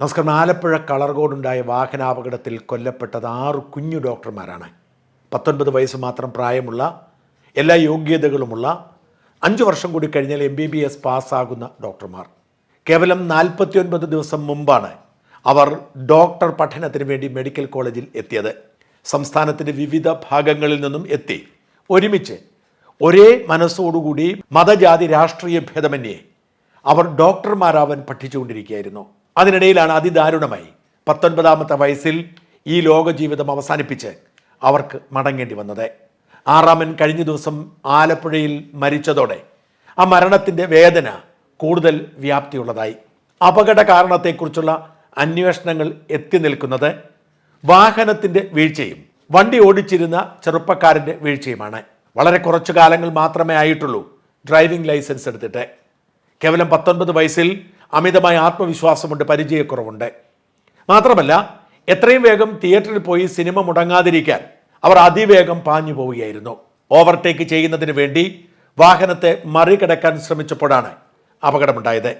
നമസ്കാരം. ആലപ്പുഴ കളർകോടുണ്ടായ വാഹനാപകടത്തിൽ കൊല്ലപ്പെട്ടത് ആറ് കുഞ്ഞു ഡോക്ടർമാരാണ്. പത്തൊൻപത് വയസ്സ് മാത്രം പ്രായമുള്ള എല്ലാ യോഗ്യതകളുമുള്ള അഞ്ച് വർഷം കൂടി കഴിഞ്ഞാൽ എം ബി ബി എസ് പാസ്സാകുന്ന ഡോക്ടർമാർ. കേവലം നാൽപ്പത്തിയൊൻപത് ദിവസം മുമ്പാണ് അവർ ഡോക്ടർ പഠനത്തിന് വേണ്ടി മെഡിക്കൽ കോളേജിൽ എത്തിയത്. സംസ്ഥാനത്തിന്റെ വിവിധ ഭാഗങ്ങളിൽ നിന്നും എത്തി. ഒരുമിച്ച് ഒരേ മനസ്സോടുകൂടി മതജാതി രാഷ്ട്രീയ ഭേദമന്യേ അവർ ഡോക്ടർമാരാവാൻ പഠിച്ചുകൊണ്ടിരിക്കുകയായിരുന്നു. അതിനിടയിലാണ് അതിദാരുണമായി പത്തൊൻപതാമത്തെ വയസ്സിൽ ഈ ലോക ജീവിതം അവസാനിപ്പിച്ച് അവർക്ക് മടങ്ങേണ്ടി വന്നത്. ആറാമൻ കഴിഞ്ഞ ദിവസം ആലപ്പുഴയിൽ മരിച്ചതോടെ ആ മരണത്തിന്റെ വേദന കൂടുതൽ വ്യാപ്തിയുള്ളതായി. അപകട കാരണത്തെക്കുറിച്ചുള്ള അന്വേഷണങ്ങൾ എത്തി നിൽക്കുന്നത് വാഹനത്തിന്റെ വീഴ്ചയും വണ്ടി ഓടിച്ചിരുന്ന ചെറുപ്പക്കാരന്റെ വീഴ്ചയുമാണ്. വളരെ കുറച്ചു കാലങ്ങൾ മാത്രമേ ആയിട്ടുള്ളൂ ഡ്രൈവിംഗ് ലൈസൻസ് എടുത്തിട്ട്. കേവലം പത്തൊൻപത് വയസ്സിൽ അമിതമായ ആത്മവിശ്വാസമുണ്ട് പരിചയക്കുറവുണ്ട്. മാത്രമല്ല എത്രയും വേഗം തിയേറ്ററിൽ പോയി സിനിമ മുടങ്ങാതിരിക്കാൻ അവർ അതിവേഗം പാഞ്ഞു പോവുകയായിരുന്നു. ഓവർടേക്ക് ചെയ്യുന്നതിന് വേണ്ടി വാഹനത്തെ മറികടക്കാൻ ശ്രമിച്ചപ്പോഴാണ് അപകടമുണ്ടായത്.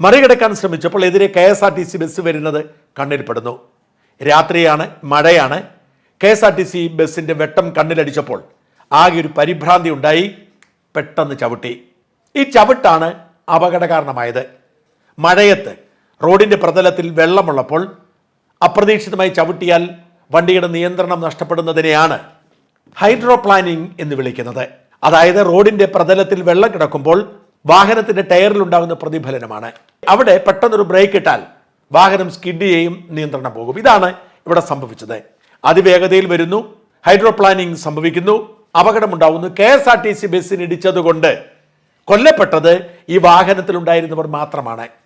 മറികടക്കാൻ ശ്രമിച്ചപ്പോൾ എതിരെ K S R T C bus വരുന്നത് കണ്ണിൽപ്പെടുന്നു. രാത്രിയാണ് മഴയാണ്. K S R T C ബസ്സിന്റെ വെട്ടം കണ്ണിലടിച്ചപ്പോൾ ആകെ ഒരു പരിഭ്രാന്തി ഉണ്ടായി. പെട്ടെന്ന് ചവിട്ടി. ഈ ചവിട്ടാണ് അപകട കാരണമായത് മഴയത്ത് റോഡിന്റെ പ്രതലത്തിൽ വെള്ളമുള്ളപ്പോൾ അപ്രതീക്ഷിതമായി ചവിട്ടിയാൽ വണ്ടിയുടെ നിയന്ത്രണം നഷ്ടപ്പെടുന്നതിനെയാണ് ഹൈഡ്രോ ഹൈഡ്രോപ്ലാനിംഗ് എന്ന് വിളിക്കുന്നത്. അതായത് റോഡിന്റെ പ്രതലത്തിൽ വെള്ളം കിടക്കുമ്പോൾ വാഹനത്തിന്റെ ടയറിൽ ഉണ്ടാകുന്ന പ്രതിഫലനമാണ്. അവിടെ പെട്ടെന്നൊരു ബ്രേക്ക് ഇട്ടാൽ വാഹനം സ്കിഡ് ചെയ്യും നിയന്ത്രണം പോകും. ഇതാണ് ഇവിടെ സംഭവിച്ചത്. അതിവേഗതയിൽ വരുന്നു ഹൈഡ്രോ ഹൈഡ്രോപ്ലാനിംഗ് സംഭവിക്കുന്നു അപകടമുണ്ടാവുന്നു. K S R T C ബസ്സിന് ഇടിച്ചതുകൊണ്ട് കൊല്ലപ്പെട്ടത് ഈ വാഹനത്തിലുണ്ടായിരുന്നവർ മാത്രമാണ്.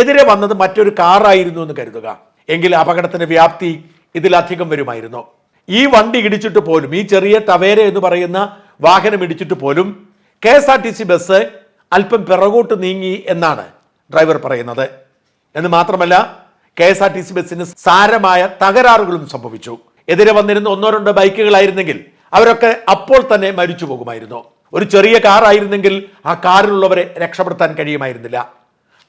എതിരെ വന്നത് മറ്റൊരു കാറായിരുന്നു എന്ന് കരുതുക. എങ്കിൽ അപകടത്തിന്റെ വ്യാപ്തി ഇതിലധികം വരുമായിരുന്നു. ഈ വണ്ടി ഇടിച്ചിട്ട് പോലും ഈ ചെറിയ തവേര എന്ന് പറയുന്ന വാഹനം ഇടിച്ചിട്ട് പോലും K S R T C bus അല്പം പിറകോട്ട് നീങ്ങി എന്നാണ് ഡ്രൈവർ പറയുന്നത്. എന്ന് മാത്രമല്ല K S R T C ബസ്സിന് സാരമായ തകരാറുകളും സംഭവിച്ചു. എതിരെ വന്നിരുന്ന ഒന്നോ രണ്ടോ ബൈക്കുകളായിരുന്നെങ്കിൽ അവരൊക്കെ അപ്പോൾ തന്നെ മരിച്ചു പോകുമായിരുന്നു ഒരു ചെറിയ കാറായിരുന്നെങ്കിൽ ആ കാറിലുള്ളവരെ രക്ഷപ്പെടുത്താൻ കഴിയുമായിരുന്നില്ല.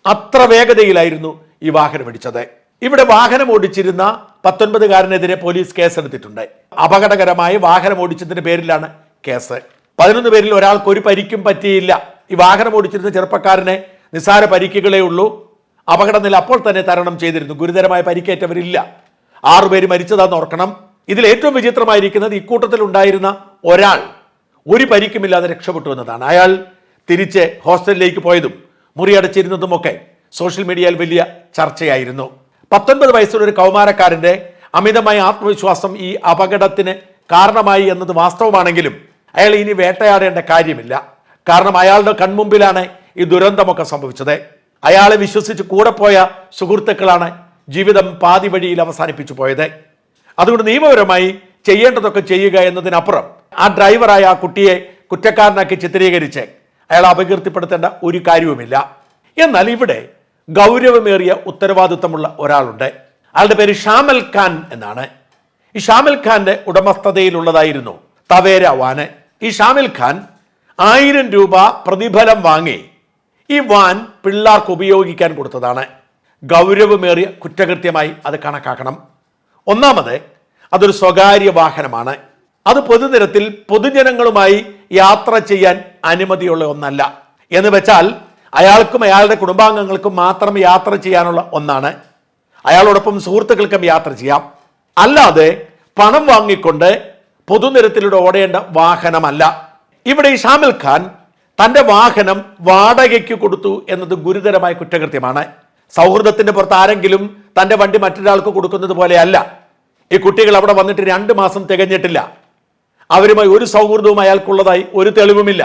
അത്ര വേഗതയിലായിരുന്നു ഈ വാഹനം ഇടിച്ചത്. ഇവിടെ വാഹനം ഓടിച്ചിരുന്ന പത്തൊൻപതുകാരനെതിരെ പോലീസ് കേസെടുത്തിട്ടുണ്ട്. അപകടകരമായ വാഹനം ഓടിച്ചതിന്റെ പേരിലാണ് കേസ്. പതിനൊന്ന് പേരിൽ ഒരാൾക്ക് ഒരു പരിക്കും പറ്റിയില്ല. ഈ വാഹനം ഓടിച്ചിരുന്ന ചെറുപ്പക്കാരനെ നിസ്സാര പരിക്കുകളേ ഉള്ളൂ. അപകടനില അപ്പോൾ തന്നെ തരണം ചെയ്തിരുന്നു. ഗുരുതരമായ പരിക്കേറ്റവരില്ല. ആറുപേര് മരിച്ചതാന്ന് ഓർക്കണം. ഇതിൽ ഏറ്റവും വിചിത്രമായിരിക്കുന്നത് ഇക്കൂട്ടത്തിൽ ഉണ്ടായിരുന്ന ഒരാൾ. ഒരു പരിക്കുമില്ലാതെ രക്ഷപ്പെട്ടു എന്നതാണ്. അയാൾ തിരിച്ച് ഹോസ്റ്റലിലേക്ക് പോയതും മുറിയടച്ചിരുന്നതുമൊക്കെ സോഷ്യൽ മീഡിയയിൽ വലിയ ചർച്ചയായിരുന്നു. പത്തൊൻപത് വയസ്സുള്ള ഒരു കൗമാരക്കാരന്റെ അമിതമായ ആത്മവിശ്വാസം ഈ അപകടത്തിന് കാരണമായി എന്നത് വാസ്തവമാണെങ്കിലും അയാൾ ഇനി വേട്ടയാടേണ്ട കാര്യമില്ല. കാരണം അയാളുടെ കൺമുമ്പിലാണ് ഈ ദുരന്തമൊക്കെ സംഭവിച്ചത്. അയാളെ വിശ്വസിച്ച് കൂടെ പോയ സുഹൃത്തുക്കളാണ് ജീവിതം പാതി വഴിയിൽ അവസാനിപ്പിച്ചു പോയത്. അതുകൊണ്ട് നിയമപരമായി ചെയ്യേണ്ടതൊക്കെ ചെയ്യുക എന്നതിനപ്പുറം ആ ഡ്രൈവറായ ആ കുട്ടിയെ കുറ്റക്കാരനാക്കി ചിത്രീകരിച്ച് അയാളെ അപകീർത്തിപ്പെടുത്തേണ്ട ഒരു കാര്യവുമില്ല. എന്നാൽ ഇവിടെ ഗൗരവമേറിയ ഉത്തരവാദിത്തമുള്ള ഒരാളുണ്ട്. അയാളുടെ പേര് ഷാമൽ ഖാൻ എന്നാണ്. ഈ ഷാമൽ ഖാന്റെ ഉടമസ്ഥതയിലുള്ളതായിരുന്നു തവേര വാന്. ഈ ഷാമിൽ ഖാൻ ആയിരം രൂപ പ്രതിഫലം വാങ്ങി ഈ വാൻ പിള്ളേർക്ക് ഉപയോഗിക്കാൻ കൊടുത്തതാണ്. ഗൗരവമേറിയ കുറ്റകൃത്യമായി അത് കണക്കാക്കണം. ഒന്നാമത് അതൊരു സ്വകാര്യ വാഹനമാണ്. അത് പൊതുനിരത്തിൽ പൊതുജനങ്ങളുമായി യാത്ര ചെയ്യാൻ അനുമതിയുള്ള ഒന്നല്ല. എന്ന് വെച്ചാൽ അയാൾക്കും അയാളുടെ കുടുംബാംഗങ്ങൾക്കും മാത്രം യാത്ര ചെയ്യാനുള്ള ഒന്നാണ്. അയാളോടൊപ്പം സുഹൃത്തുക്കൾക്കും യാത്ര ചെയ്യാം. അല്ലാതെ പണം വാങ്ങിക്കൊണ്ട് പൊതുനിരത്തിലൂടെ ഓടേണ്ട വാഹനമല്ല. ഇവിടെ ഈ ഷാമിൽ ഖാൻ തന്റെ വാഹനം വാടകയ്ക്ക് കൊടുത്തു എന്നത് ഗുരുതരമായ കുറ്റകൃത്യമാണ്. സൗഹൃദത്തിന്റെ പുറത്ത് ആരെങ്കിലും തന്റെ വണ്ടി മറ്റൊരാൾക്ക് കൊടുക്കുന്നത് പോലെയല്ല. ഈ കുട്ടികൾ അവിടെ വന്നിട്ട് രണ്ട് മാസം തികഞ്ഞിട്ടില്ല. അവരുമായി ഒരു സൗഹൃദവും അയാൾക്കുള്ളതായി ഒരു തെളിവുമില്ല.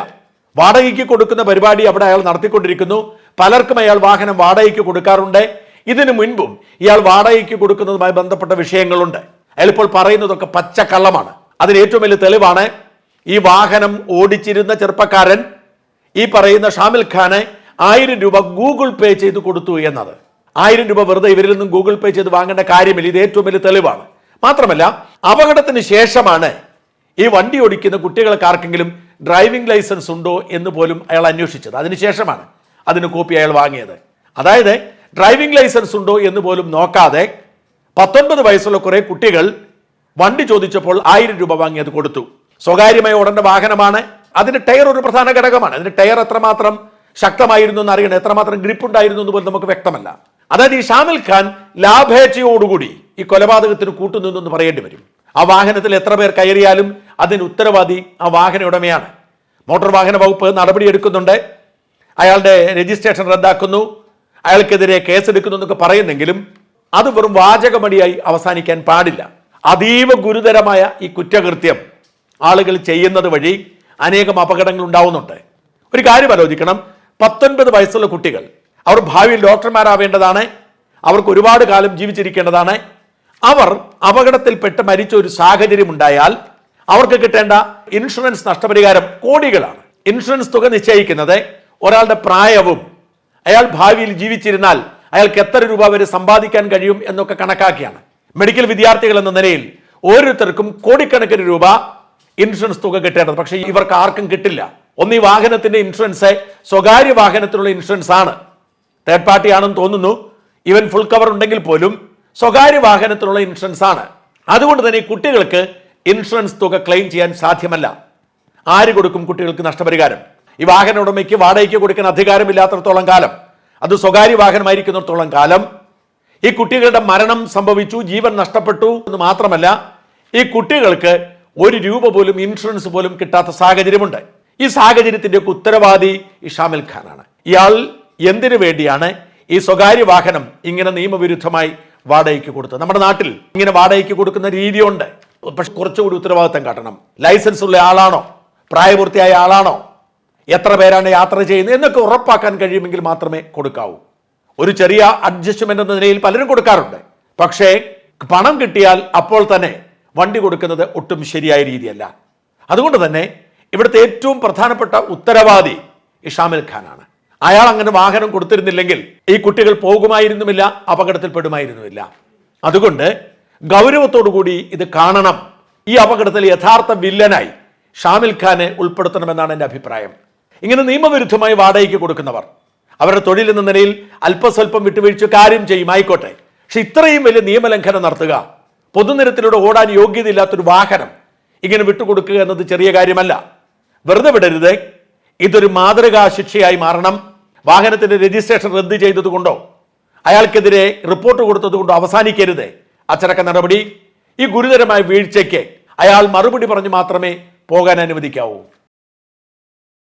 വാടകയ്ക്ക് കൊടുക്കുന്ന പരിപാടി അവിടെ അയാൾ നടത്തിക്കൊണ്ടിരിക്കുന്നു. പലർക്കും അയാൾ വാഹനം വാടകയ്ക്ക് കൊടുക്കാറുണ്ട്. ഇതിനു മുൻപും ഇയാൾ വാടകയ്ക്ക് കൊടുക്കുന്നതുമായി ബന്ധപ്പെട്ട വിഷയങ്ങളുണ്ട്. അയാൾ ഇപ്പോൾ പറയുന്നതൊക്കെ പച്ചക്കള്ളമാണ്. അതിന് ഏറ്റവും വലിയ തെളിവാണ് ഈ വാഹനം ഓടിച്ചിരുന്ന ചെറുപ്പക്കാരൻ ഈ പറയുന്ന ഷാമിൽ ഖാനെ ആയിരം രൂപ ഗൂഗിൾ പേ ചെയ്ത് കൊടുത്തു എന്നത്. ആയിരം രൂപ വെറുതെ ഇവരിൽ നിന്നും ഗൂഗിൾ പേ ചെയ്ത് വാങ്ങേണ്ട കാര്യമില്ല. ഇത് ഏറ്റവും വലിയ തെളിവാണ്. മാത്രമല്ല അപകടത്തിന് ശേഷമാണ് ഈ വണ്ടി ഓടിക്കുന്ന കുട്ടികൾക്ക് ആർക്കെങ്കിലും ഡ്രൈവിംഗ് ലൈസൻസ് ഉണ്ടോ എന്ന് പോലും അയാൾ അന്വേഷിച്ചത്. അതിനുശേഷമാണ് അതിന് കോപ്പി അയാൾ വാങ്ങിയത്. അതായത് ഡ്രൈവിംഗ് ലൈസൻസ് ഉണ്ടോ എന്ന് പോലും നോക്കാതെ പത്തൊൻപത് വയസ്സുള്ള കുറേ കുട്ടികൾ വണ്ടി ചോദിച്ചപ്പോൾ ആയിരം രൂപ വാങ്ങി അത് കൊടുത്തു. സ്വകാര്യമായി ഓടേണ്ട വാഹനമാണ്. അതിന് ടയർ ഒരു പ്രധാന ഘടകമാണ്. അതിന് ടയർ എത്രമാത്രം ശക്തമായിരുന്നു എന്ന് അറിയണം എത്രമാത്രം ഗ്രിപ്പ് ഉണ്ടായിരുന്നു എന്ന് പോലും നമുക്ക് വ്യക്തമല്ല. അതായത് ഈ ഷാമിൽ ഖാൻ ലാഭേച്ഛയോടുകൂടി ഈ കൊലപാതകത്തിന് കൂട്ടുനിന്നു എന്ന് പറയേണ്ടി വരും. ആ വാഹനത്തിൽ എത്ര പേർ കയറിയാലും അതിന് ഉത്തരവാദി ആ വാഹന ഉടമയാണ്. മോട്ടോർ വാഹന വകുപ്പ് നടപടിയെടുക്കുന്നുണ്ട് അയാളുടെ രജിസ്ട്രേഷൻ റദ്ദാക്കുന്നു. അയാൾക്കെതിരെ കേസെടുക്കുന്നു എന്നൊക്കെ പറയുന്നെങ്കിലും അത് വെറും വാചകമടിയായി അവസാനിക്കാൻ പാടില്ല. അതീവ ഗുരുതരമായ ഈ കുറ്റകൃത്യം ആളുകൾ ചെയ്യുന്നത് വഴി അനേകം അപകടങ്ങൾ ഉണ്ടാവുന്നുണ്ട്. ഒരു കാര്യം ആലോചിക്കണം. പത്തൊൻപത് വയസ്സുള്ള കുട്ടികൾ അവർ ഭാവിയിൽ ഡോക്ടർമാരാവേണ്ടതാണ്. അവർക്ക് ഒരുപാട് കാലം ജീവിച്ചിരിക്കേണ്ടതാണ്. അവർ അപകടത്തിൽപ്പെട്ട് മരിച്ച ഒരു സാഹചര്യം ഉണ്ടായാൽ അവർക്ക് കിട്ടേണ്ട ഇൻഷുറൻസ് നഷ്ടപരിഹാരം കോടികളാണ്. ഇൻഷുറൻസ് തുക നിശ്ചയിക്കുന്നത് ഒരാളുടെ പ്രായവും അയാൾ ഭാവിയിൽ ജീവിച്ചിരുന്നാൽ അയാൾക്ക് എത്ര രൂപ വരെ സമ്പാദിക്കാൻ കഴിയും എന്നൊക്കെ കണക്കാക്കിയാണ്. മെഡിക്കൽ വിദ്യാർത്ഥികൾ എന്ന നിലയിൽ ഓരോരുത്തർക്കും കോടിക്കണക്കിന് രൂപ ഇൻഷുറൻസ് തുക കിട്ടേണ്ടത്. പക്ഷേ ഇവർക്ക് ആർക്കും കിട്ടില്ല. ഒന്ന് ഈ വാഹനത്തിന്റെ ഇൻഷുറൻസ് സ്വകാര്യ വാഹനത്തിനുള്ള ഇൻഷുറൻസ് ആണ് തേർഡ് പാർട്ടി ആണെന്ന് തോന്നുന്നു. ഇവൻ ഫുൾ കവർ ഉണ്ടെങ്കിൽ പോലും സ്വകാര്യ വാഹനത്തിനുള്ള ഇൻഷുറൻസ് ആണ്. അതുകൊണ്ട് തന്നെ കുട്ടികൾക്ക് ഇൻഷുറൻസ് തുക ക്ലെയിം ചെയ്യാൻ സാധ്യമല്ല. ആര് കൊടുക്കും കുട്ടികൾക്ക് നഷ്ടപരിഹാരം? ഈ വാഹന ഉടമയ്ക്ക് വാടകയ്ക്ക് കൊടുക്കാൻ അധികാരമില്ലാത്തടത്തോളം കാലം. അത് സ്വകാര്യ വാഹനമായിരിക്കുന്നിടത്തോളം കാലം. ഈ കുട്ടികളുടെ മരണം സംഭവിച്ചു ജീവൻ നഷ്ടപ്പെട്ടു എന്ന് മാത്രമല്ല ഈ കുട്ടികൾക്ക് ഒരു രൂപ പോലും ഇൻഷുറൻസ് പോലും കിട്ടാത്ത സാഹചര്യമുണ്ട്. ഈ സാഹചര്യത്തിന്റെ ഒക്കെ ഉത്തരവാദി ഇഷാമിൽ ഷാമിൽ ഖാനാണ്. ഇയാൾ എന്തിനു വേണ്ടിയാണ് ഈ സ്വകാര്യ വാഹനം ഇങ്ങനെ നിയമവിരുദ്ധമായി വാടകയ്ക്ക് കൊടുത്തത്. നമ്മുടെ നാട്ടിൽ ഇങ്ങനെ വാടകയ്ക്ക് കൊടുക്കുന്ന രീതിയുണ്ട്. പക്ഷെ കുറച്ചുകൂടി ഉത്തരവാദിത്തം കാട്ടണം. ലൈസൻസ് ഉള്ള ആളാണോ? പ്രായപൂർത്തിയായ ആളാണോ? എത്ര പേരാണ് യാത്ര ചെയ്യുന്നത്? എന്നൊക്കെ ഉറപ്പാക്കാൻ കഴിയുമെങ്കിൽ മാത്രമേ കൊടുക്കാവൂ. ഒരു ചെറിയ അഡ്ജസ്റ്റ്മെന്റ് എന്ന നിലയിൽ പലരും കൊടുക്കാറുണ്ട്. പക്ഷേ പണം കിട്ടിയാൽ അപ്പോൾ തന്നെ വണ്ടി കൊടുക്കുന്നത് ഒട്ടും ശരിയായ രീതിയല്ല. അതുകൊണ്ട് തന്നെ ഇവിടുത്തെ ഏറ്റവും പ്രധാനപ്പെട്ട ഉത്തരവാദി ഇഷാമിൽ ഷാമിൽ ഖാനാണ്. അയാൾ അങ്ങനെ വാഹനം കൊടുത്തിരുന്നില്ലെങ്കിൽ ഈ കുട്ടികൾ പോകുമായിരുന്നുമില്ല അപകടത്തിൽപ്പെടുമായിരുന്നുമില്ല. അതുകൊണ്ട് ഗൗരവത്തോടു കൂടി ഇത് കാണണം. ഈ അപകടത്തിൽ യഥാർത്ഥ വില്ലനായി ഷാമിൽ ഖാനെ ഉൾപ്പെടുത്തണമെന്നാണ് എന്റെ അഭിപ്രായം. ഇങ്ങനെ നിയമവിരുദ്ധമായി വാടകയ്ക്ക് കൊടുക്കുന്നവർ അവരുടെ തൊഴിൽ എന്ന നിലയിൽ അല്പസ്വല്പം വിട്ടുവീഴ്ച കാര്യം ചെയ്യും ആയിക്കോട്ടെ. പക്ഷെ ഇത്രയും വലിയ നിയമലംഘനം നടത്തുക പൊതുനിരത്തിലൂടെ ഓടാൻ യോഗ്യതയില്ലാത്തൊരു വാഹനം ഇങ്ങനെ വിട്ടുകൊടുക്കുക എന്നത് ചെറിയ കാര്യമല്ല. വെറുതെ വിടരുത്. ഇതൊരു മാതൃകാ ശിക്ഷയായി മാറണം. വാഹനത്തിന്റെ രജിസ്ട്രേഷൻ റദ്ദ് ചെയ്തതുകൊണ്ടോ? അയാൾക്കെതിരെ റിപ്പോർട്ട് കൊടുത്തതുകൊണ്ടോ അവസാനിക്കരുത്. അച്ചടക്ക നടപടി ഈ ഗുരുതരമായ വീഴ്ചയ്ക്ക് അയാൾ മറുപടി പറഞ്ഞു മാത്രമേ പോകാൻ അനുവദിക്കാവൂ.